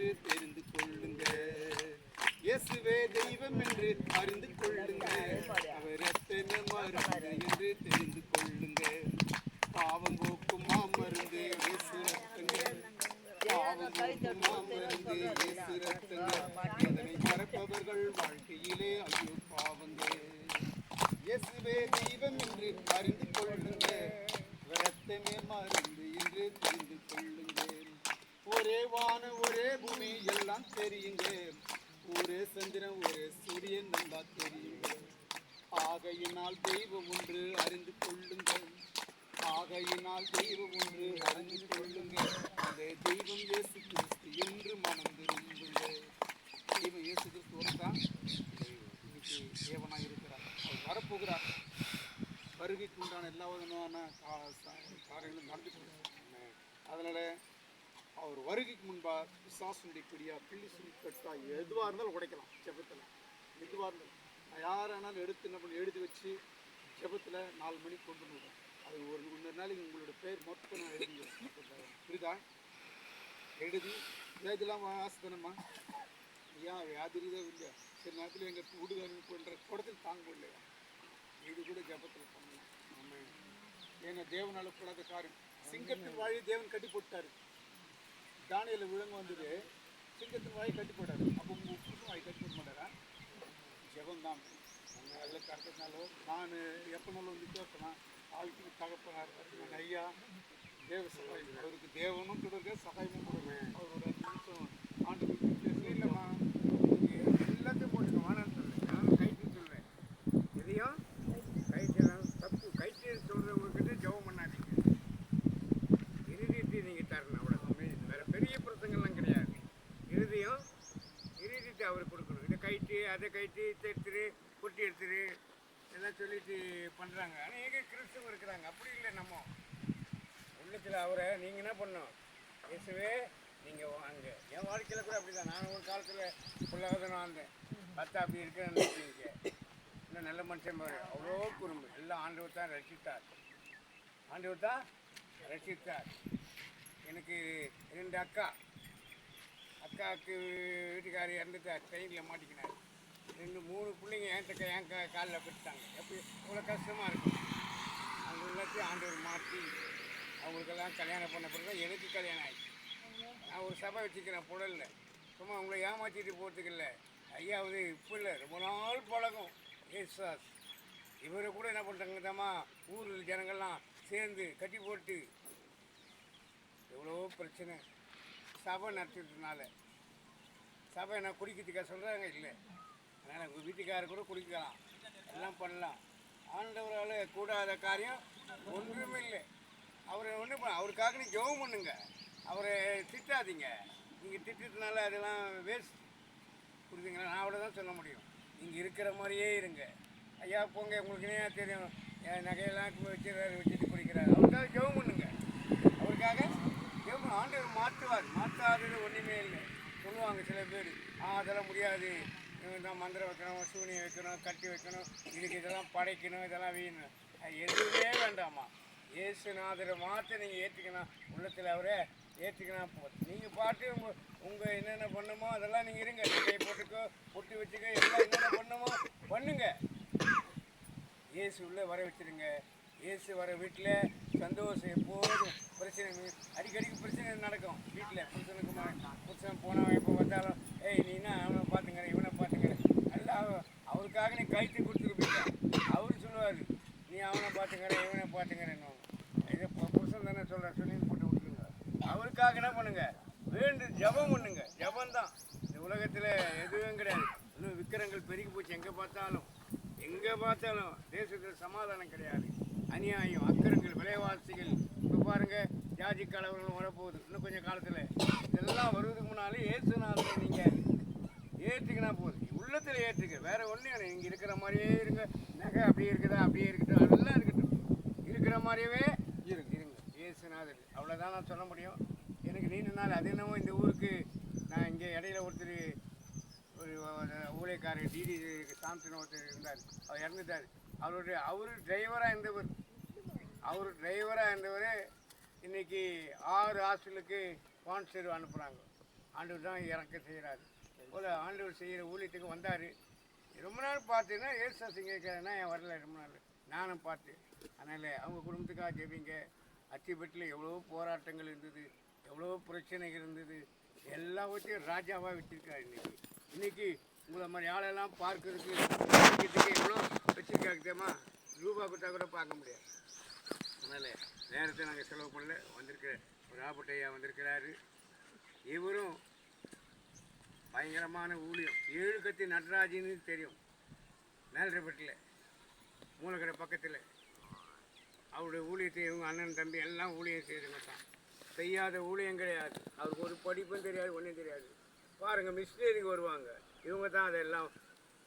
என்று தெரிந்து கொள்ளுங்க இயேசுவே தெய்வம் என்று அறிந்து கொள்ளுங்க அவர் எத்தனை மருந்து என்று தெரிந்து கொள்ளுங்க பாவம் போக்கும் மாமருந்து இயேசு ரத்தங்க பாவம் போக்கும் மாமருந்து இயேசு ரத்தங்க அதனை மறப்பவர்கள் வாழ்க்கையிலே ஐயோ பாவங்க இயேசுவே தெய்வம் என்று அறிந்து கொள்ளுங்க ரத்தமே மருந்து என்று தெரிந்து கொள்ளுங்க ஒரே வானம் ஒரே பூமி எல்லாம் தெரியுங்க ஒரே சந்திரன் ஒரே சூரியன் நல்லா தெரியுங்க ஆகையினால் தெய்வம் ஒன்று அறிந்து கொள்ளுங்கள். ஆகையினால் தெய்வம் ஒன்று அறிந்து கொள்ளுங்கள். அந்த தெய்வம் இயேசு கிறிஸ்து என்று மனம் திரும்புங்க தெய்வம் இயேசு கிறிஸ்து ஒருத்தான். இன்னைக்கு தேவனாக இருக்கிறார். அவர் வரப்போகிறார். வருகைக்கு உண்டான எல்லா விதமான காரியங்களும் நடந்து கொண்டிருக்கிறார் அதனால அவர் வருகைக்கு முன்பா பிசாசுடைய பிடியா பிள்ளி சுழி கட்டா எதுவாக இருந்தாலும் உடைக்கலாம் ஜெபத்தில். எதுவாக இருந்தாலும். நான் யாரானாலும் எடுத்து என்ன பண்ணி எழுதி வச்சு ஜெபத்தில் நாலு மணிக்கு கொண்டு வந்துடுவேன் அது ஒரு இன்னொரு நாளைக்கு உங்களோட பேர் மொத்தம் நான் எழுதிடுவேன் புரியுதா? எழுதி இதெல்லாம் ஆசைதானம்மா ஐயா வியாதி இல்லையா சில நேரத்தில் எங்கள் வீடுகாரங்க பண்ணுற குடத்தில் தாங்க முடியலையா இது கூட ஜபத்தில் பண்ணலாம். ஆமாம் ஏன்னா தேவனால கூடாத காரியம். சிங்கத்தின் வாயை தேவன் கட்டி போட்டாரு. தானியில் விலங்கு வந்தது சிங்கத்தின் வாயை கட்டி போட்டார். அப்போ உங்கள் உப்புக்கும் வாய் கட்டி போட மாட்டாரா? ஜெபம் அவங்க எல்லாம் கரெக்டனாலோ நான் எப்போனாலும் வந்து கேட்பேன் ஆளுக்கு தகப்பனார் நான் ஐயா தேவ சகாயம் அவருக்கு தேவனும் கொடுங்க சகாயமும் கொடுங்க. அவரோட நிமிஷம் ஆண்டு இல்லைம்மா எல்லாத்தையும் போட்டுக்க வேணாம்னு சொல்லுவேன் நானும் கைட்டு சொல்லுவேன் எதையும் கைட்டெல்லாம் தப்பு கைட்டு சொல்கிறவங்கக்கிட்ட ஜெபம் பண்ணாதீங்க இறுதியத்தை நீங்கள் தரணும் அவ்வளோ வேறு பெரிய பிரசங்கள்லாம் கிடையாது இறுதியும் இறுதியத்தை அவர் கொடுக்கணும் இதை கைட்டு அதை கைட்டு எடுத்துரு பொட்டி எடுத்துரு எல்லாம் சொல்லிட்டு பண்ணுறாங்க ஆனால் எங்கே கிறிஸ்தவம் இருக்கிறாங்க? அப்படி இல்லை நம்ம. உள்ளத்தில் அவரை நீங்கள் என்ன பண்ணணும்? இயேசுவே நீங்கள் வாங்க என் வாழ்க்கையில் கூட அப்படி தான் நான் ஒரு காலத்தில் ஃபுல்லாக தான் வாழ்ந்தேன் பார்த்தா அப்படி இருக்கிறேன்னு நினைச்சீங்க இன்னும் நல்ல மனுஷன் பாரு. அவ்வளோ குறும்பு. எல்லாம் ஆண்டவர் தான் ரசித்தார் ஆண்டவர் தான் ரசித்தார் எனக்கு ரெண்டு அக்கா. அக்காவுக்கு வீட்டுக்காரி இறந்துட்டார். ட்ரெயினில் மாட்டிக்கினார். ரெண்டு மூணு பிள்ளைங்க என் என் காலில் விட்டுட்டாங்க. எப்படி? இவ்வளோ கஷ்டமாக இருக்கும். அவங்க எல்லாத்தையும் ஆண்டவர் மாற்றி அவங்களுக்கெல்லாம் கல்யாணம் பண்ண பிறகு தான் எனக்கு கல்யாணம் ஆயிடுச்சு. நான் ஒரு சபை வச்சுக்கிறேன் புடலில். சும்மா உங்களை ஏமாற்றிட்டு போகிறதுக்கு இல்லை ஐயாவது இப்போ இல்லை. ரொம்ப நாள் பழகும் ஏசாஸ். இவரை கூட என்ன பண்ணுறாங்க தம்மா ஊரில் ஜனங்கள்லாம் சேர்ந்து கட்டி போட்டு எவ்வளோ பிரச்சனை. சபை நடத்துறதுனால சபை என்ன குடிக்கிறதுக்காக சொல்கிறாங்க இல்லை. எனக்கு உங்கள் வீட்டுக்காரர் கூட குடிக்கலாம். எல்லாம் பண்ணலாம். ஆண்டவரால் கூடாத காரியம் ஒன்றுமே இல்லை. அவரை ஒன்றும் அவருக்காக நீ ஜெபம் பண்ணுங்க. அவரை திட்டாதீங்க. நீங்கள் திட்டத்தினால அதெல்லாம் வேஸ்ட் புரியுதுங்களா? நான் அவ்வளோ தான் சொல்ல முடியும். நீங்கள் இருக்கிற மாதிரியே இருங்க. ஐயா போங்க. உங்களுக்கு என்ன தெரியும். என் நகையெல்லாம் வச்சுருக்காரு வச்சுட்டு குடிக்கிறாரு. அவருக்காக ஜெபம் பண்ணுங்க. அவருக்காக ஜெபம் ஆண்டவர் மாற்றுவார். மாற்றாதது ஒன்றுமே இல்லை. சொல்லுவாங்க சில பேர் ஆ அதெல்லாம் முடியாது. தான் மந்திரம் வைக்கணும் சூனியம் வைக்கணும் கட்டி வைக்கணும் இதுக்கு இதெல்லாம் படைக்கணும் இதெல்லாம் வீணும் எதுவுமே வேண்டாமா இயேசுநாதரை மாற்ற நீங்கள் ஏற்றுக்கணும் உள்ளத்தில் அவரே ஏற்றுக்கணும் போதும் நீங்கள் பாட்டு உங்கள் உங்கள் என்னென்ன பண்ணுமோ அதெல்லாம் நீங்கள் இருங்க. கை போட்டுக்கோ பொட்டி வச்சுக்கோ எல்லாம் என்னென்ன பண்ணுமோ பண்ணுங்க. இயேசு உள்ளே வர வச்சிருங்க. இயேசு வர வீட்டில் சந்தோஷம் எப்போதும் பிரச்சனை அடிக்கடிக்கு பிரச்சனை நடக்கும். வீட்டில் புருஷனுக்கு புருஷன் போனவன் எப்போ பார்த்தாலும் ஏய் நீனா அவனை பார்த்துங்கிறேன் இவனை அவருக்காக நீ கைத்து கொடுத்துருப்பீங்க அவர் சொல்லுவார் நீ அவனை பார்த்துக்கிற இவனை பார்த்துக்கிறேன்னு. இதை பு- புருஷன் தானே சொல்கிற சொல்லி போட்டு விட்டுருங்க அவருக்காக என்ன பண்ணுங்க? வேண்டு ஜெபம் பண்ணுங்க. ஜெபம் தான். இந்த உலகத்தில் எதுவும் கிடையாது. இன்னும் விக்கிரங்கள் பெருகி போச்சு. எங்கே பார்த்தாலும் எங்கே பார்த்தாலும் தேசத்தில் சமாதானம் கிடையாது. அநியாயம் அக்கிரங்கள் விலைவாசிகள். இப்போ பாருங்க ஜாதி கலவரங்கள் வரப்போகுது. இன்னும் கொஞ்சம் காலத்தில் இதெல்லாம் வருவதுக்கு முன்னாலே ஏசுனாலே நீங்கள் ஏற்றுக்கினா போதும். உள்ளத்தில் ஏற்றுக்க வேற ஒன்றும் இங்கே இருக்கிற மாதிரியே இருங்க. நகை அப்படியே இருக்குதா? அப்படியே இருக்கட்டும். அதெல்லாம் இருக்கட்டும். இருக்கிற மாதிரியவே இருங்க. இருங்க. ஏசுநாதர் அவ்வளோதான் நான் சொல்ல முடியும். எனக்கு நீண்ட நாள் அது என்னவோ இந்த ஊருக்கு நான் இங்கே இடையில ஒருத்தர் ஒரு ஊழியக்காரர் டிடி சாம்சன் ஒருத்தர் இருந்தார். அவர் இறந்துட்டார். அவருடைய அவர் டிரைவராக இருந்தவர். அவர் டிரைவராக இருந்தவர் இன்னைக்கு ஆறு ஹாஸ்டலுக்கு ஸ்பான்சர் அனுப்புகிறாங்க ஆண்டு தான் இறக்க செய்கிறாரு போல ஆண்டவர் செய்கிற ஊழியத்துக்கு வந்தார். ரொம்ப நாள் பார்த்தீங்கன்னா ஏசா சிங்க கேட்குறேன்னா என் வரல? ரொம்ப நாள். நானும் பார்த்தேன். அதனால் அவங்க குடும்பத்துக்காக ஜெபிங்க. அத்திப்பட்டில் எவ்வளோ போராட்டங்கள் இருந்தது. எவ்வளோ பிரச்சனைகள் இருந்தது. எல்லாவற்றையும் ராஜாவாக வச்சுருக்காரு இன்னைக்கு. இன்றைக்கி உங்களை மாதிரி ஆளெல்லாம் பார்க்கறதுக்கு பார்க்கறதுக்கு எவ்வளோ வச்சுருக்காரு தெரியுமா? ரூபா கொடுத்தா கூட பார்க்க முடியாது. அதனால் நேரத்தை நாங்கள் செலவு பண்ணல. வந்திருக்கிற ஒரு வந்திருக்கிறாரு. இவரும் பயங்கரமான ஊழியம். ஏழு கத்தி நடராஜின்னு தெரியும். மேல்ரைப்பட்டில் மூலக்கடை பக்கத்தில். அவருடைய ஊழியத்தை இவங்க அண்ணன் தம்பி எல்லாம் ஊழியம் செய்கிறவங்க தான் செய்யாத ஊழியம் கிடையாது. அவருக்கு ஒரு படிப்பும் தெரியாது ஒன்றும் தெரியாது. பாருங்கள் மிஷினரிக்கு வருவாங்க. இவங்க தான் அதெல்லாம்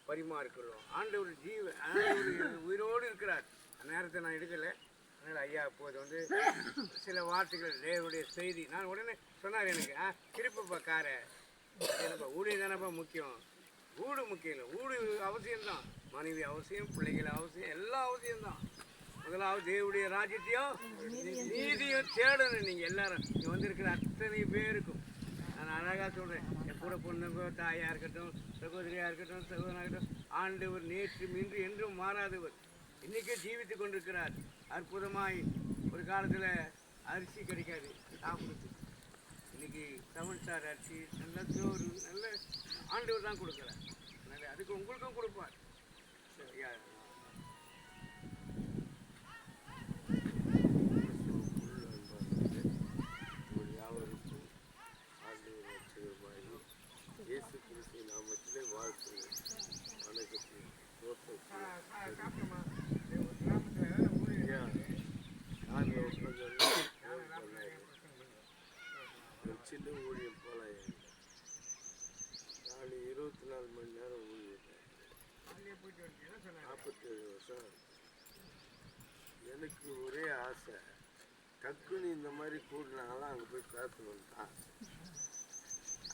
பரிமாறிக்கிறோம் ஆண்டவர் ஜீவ ஆண்டவர் உயிரோடு இருக்கிறார். அந்த நேரத்தை நான் எடுக்கலை. அதனால் ஐயா இப்போது வந்து சில வார்த்தைகள் தேவனுடைய செய்தி. நான் உடனே சொன்னார் எனக்கு ஆ திருப்பப்பா காரை. என்னப்பா ஊழியம் தானப்பா முக்கியம். ஊடு முக்கியம் இல்லை. ஊடு அவசியம்தான். மனைவி அவசியம் பிள்ளைகள் அவசியம் எல்லா அவசியம்தான். முதலாவது தேவடைய ராஜ்யத்தையும் நீதியும் தேடணும் நீங்கள் எல்லாரும். இங்கே வந்திருக்கிற அத்தனை பேருக்கும். நான் அழகாக சொல்கிறேன் என் கூட பொண்ணுங்க தாயாக இருக்கட்டும் சகோதரியாக இருக்கட்டும் சகோதரனாக இருக்கட்டும் ஆண்டவர் நேற்று இன்று என்றும் மாறாதவர். இன்றைக்கே ஜீவித்து கொண்டிருக்கிறார். அற்புதமாய் ஒரு காலத்தில் அரிசி கிடைக்காது. சாப்பிடுச்சு இன்னைக்கு செவன் ஸ்டார் அரிசி நல்ல சோறு நல்ல ஆண்டவர் தான் கொடுக்குறார். அதனால அதுக்கு உங்களுக்கும் கொடுப்பார். சரியா? இயேசு கிறிஸ்து நாமத்திலே வாழ்த்துங்கள் வணக்கத்தில் சாப்பிட்டோமா கிராமத்தில் ஊழியர் ஐயா காரில் உட்காந்து ஒரு சின்ன ஊழியம் போல நான் இருபத்தி நாலு மணி நேரம் ஊழியம் காலையிலே போயிட்டு வந்து என்ன சொன்னாங்க நாற்பத்தேழு வருஷம் எனக்கு ஒரே ஆசை. டக்குன்னு இந்த மாதிரி கூடினாங்களாம் அங்கே போய் பேசணும்னு தான்.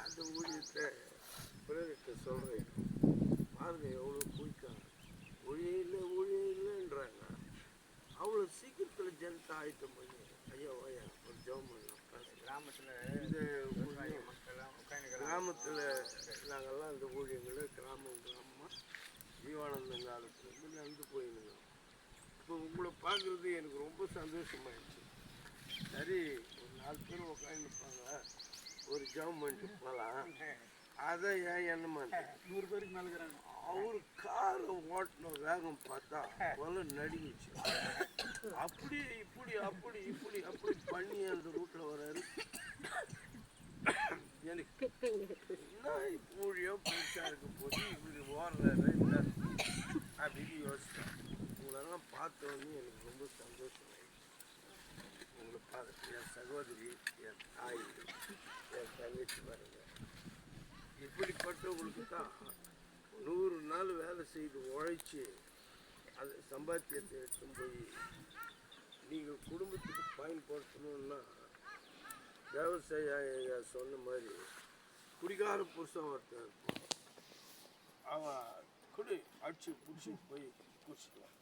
அந்த ஊழியத்தை பிறர்கிட்ட சொல்கிறேன் பாருங்க எவ்வளோ குயிக்காங்க ஊழியம் இல்லை ஊழியம் இல்லைன்றாங்க. அவ்வளோ சீக்கிரத்தில் ஜனத்தை ஆயத்தம் பண்ணி ஐயா ஐயா ஒரு ஜெபம் பண்ணலாம். கிராமத்தில் இந்த கிராமத்தில் நாங்கள்லாம் இந்த ஊழியங்களை கிராமம் கிராமமாக ஜீவானந்தம் காலத்துலேருந்து நடந்து போயிருந்தோம். இப்போ உங்களை பார்க்குறது எனக்கு ரொம்ப சந்தோஷமாயிடுச்சு. சரி ஒரு நாலு பேர் உட்காந்துருப்பாங்க ஒரு ஜாம் பண்ணிட்டு போகலாம் அதை ஏன் என்ன மாட்டேன் நூறு பேருக்கு மேலே அவர் காரை ஓட்டின வேகம் பார்த்தா கொலை நடுங்கிச்சு அப்படி இப்படி அப்படி இப்படி அப்படி பண்ணி அந்த ரூட்டில் வராரு எனக்கு என்ன ஊழியோ பெருசாக இருக்க போது இப்படி ஓடுறாரு என்ன அப்படின்னு யோசித்தேன் உங்களெல்லாம் எனக்கு ரொம்ப சந்தோஷம் உங்களை பார்த்து என் சகோதரி என் தாய் என் தங்கச்சி பாருங்க இப்படிப்பட்டவங்களுக்கு தான் நூறு நாள் வேலை செய்து உழைச்சி அது சம்பாத்தியத்தை எடுத்துன்னு போய் நீங்கள் குடும்பத்துக்கு பயன்படுத்தணும்னா விவசாய சொன்ன மாதிரி குடிகார புருஷன் ஒருத்தன் இருப்பான் அவன் குடி அடிச்சு பிடிச்சி போய் குடிச்சிக்கலாம்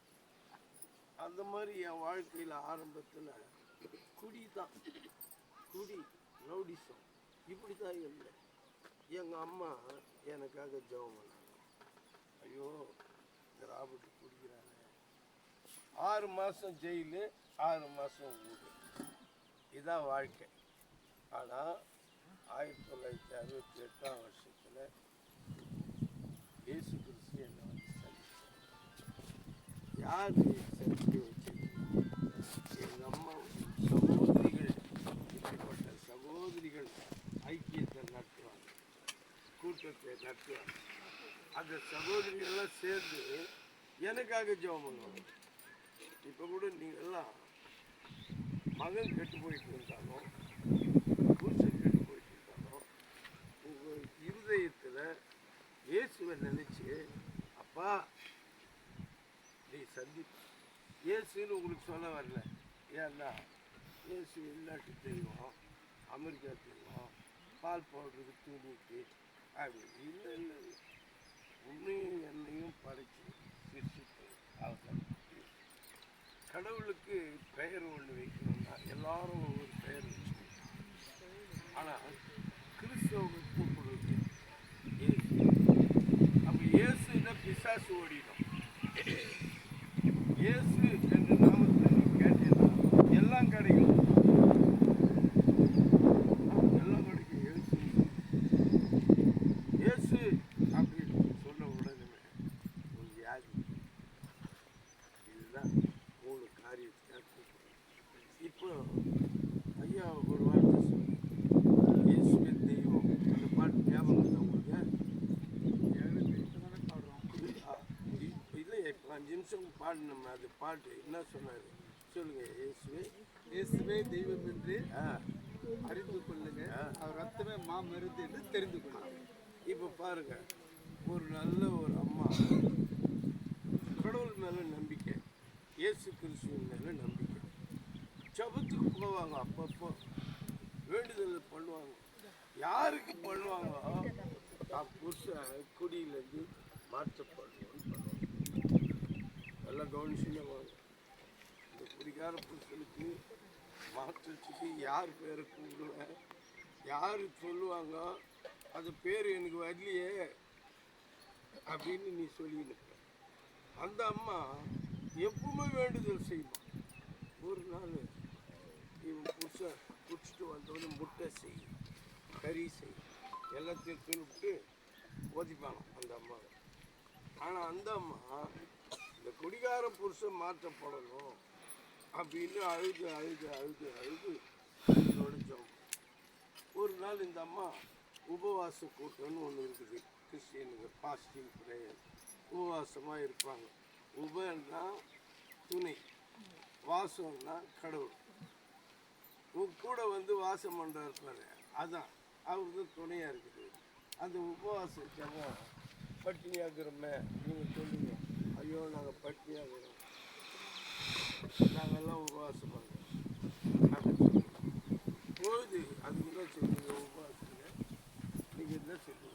அந்த மாதிரி என் வாழ்க்கையில் ஆரம்பத்தில் குடி தான். குடி ரவுடிசம் இப்படி தான் இருந்தேன். எங்கள் அம்மா எனக்காக ஜெபம் பண்ணாங்க. ஐயோ இந்த ராபர்ட் குடிக்கிறாங்க ஆறு மாதம் ஜெயிலு ஆறு மாதம் ஊடு இதான் வாழ்க்கை. ஆனால் ஆயிரத்தி தொள்ளாயிரத்தி அறுபத்தி எட்டாம் வருஷத்தில் இயேசு கிறிஸ்து என்னை வந்து சந்தித்தார் யார்? சந்திக்க எங்கள் அம்மா சகோதரிகள் இப்படிப்பட்ட சகோதரிகள் ஐக்கியத்தை நடத்துவாங்க கூட்டத்தை நடத்துவாங்க அந்த சகோதரிகள்லாம் சேர்ந்து எனக்காக ஜெபம் பண்ணுவாங்க இப்போ கூட நீங்கள்லாம் மகன் கெட்டு போயிட்டு இருந்தாலும் புருஷன் கெட்டு போயிட்டு இருந்தாலும் உங்கள் இருதயத்தில் இயேசுவை நினச்சி அப்பா நீ சந்தி இயேசுன்னு உங்களுக்கு சொல்ல வரல. ஏன்னா இயேசு இல்லாட்டி தெய்வம் அமெரிக்கா தெய்வம் பால் போடுறது தூண்டிட்டு அப்படின்னு இல்லை இல்லை. உன்னையும் என்னையும் படைச்சு சிரிச்சுட்டு அவசரம் கடவுளுக்கு பெயர் ஒன்று வைக்கணும்னா எல்லாரும் ஒரு பெயர் வச்சுக்கணும். ஆனால் கிறிஸ்தவங்க கூப்பிடுறது இயேசு அப்போ இயேசுன்னா பிசாசு ஓடிடும். இயேசு என்ற நாமத்தில் நீங்கள் கேட்டீங்கன்னா எல்லாம் கிடைக்கும் எல்லாம் கிடைக்கும் இயேசு இயேசு அப்படின்னு சொன்ன உடனே உங்கள் வியாதி. இதுதான் மூணு காரியம் இப்போ ஐயா ஒரு நிமிஷம் பாடினோம். அது பாட்டு என்ன சொன்னார்? சொல்லுங்க இயேசுவே. இயேசுவே தெய்வம் என்று அறிந்து கொள்ளுங்க. அவர் ரத்தமே மாமருந்து என்று தெரிந்து கொள்ளுங்க. இப்போ பாருங்க ஒரு நல்ல ஒரு அம்மா. கடவுள் மேலே நம்பிக்கை. இயேசு கிறிஸ்துவின் மேலே நம்பிக்கை. ஜபத்துக்கு போவாங்க அப்பப்போ. வேண்டுதல் பண்ணுவாங்க. யாருக்கு பண்ணுவாங்க தான் புருஷன் குடியிலேருந்து பண்ணுவாங்க எல்லாம் கவனிச்சுன்னு வாங்க இந்த குடிகார புருஷனுக்கு வச்சுட்டு யார் பேரை கூப்பிடுவேன் யார் சொல்லுவாங்க? அது பேர் எனக்கு வரலையே அப்படின்னு நீ சொல்லின்னு அந்த அம்மா எப்பவுமே வேண்டுதல் செய்யுமா? ஒரு நாள் இவன் புருஷன் குடிச்சிட்டு வந்தவொடனே முட்டை செய் கறி செய் எல்லாத்தையும் தின்னுட்டு ஓதிப்பாங்க அந்த அம்மாவை. ஆனால் அந்த அம்மா இந்த குடிகார புருஷன் மாற்றப்படணும் அப்படின்னு அழுது அழுது அழுது அழுது இதோட ஒரு நாள் இந்த அம்மா உபவாச கூட்டம்னு ஒன்று இருக்குது. கிறிஸ்டியனுங்க பாசிட்டிவ் ப்ரேயர் உபவாசமாக இருப்பாங்க. உபன்னா துணை. வாசம்னா கடவுள். உன் கூட வந்து வாசம் பண்ணுறா இருப்பார் அதான். அவருக்கு துணையாக இருக்குது. அந்த உபவாசம் பட்டினியாக்குறோமே நீங்கள் சொல்லுங்க. ஐயோ நாங்கள் பட்டியாக இருக்கிறோம் நாங்கள்லாம் உபவாசமாக பொழுது அதுக்குள்ளே சொல்லுங்கள் உபவாசங்க நீங்கள் என்ன சொல்லுங்கள்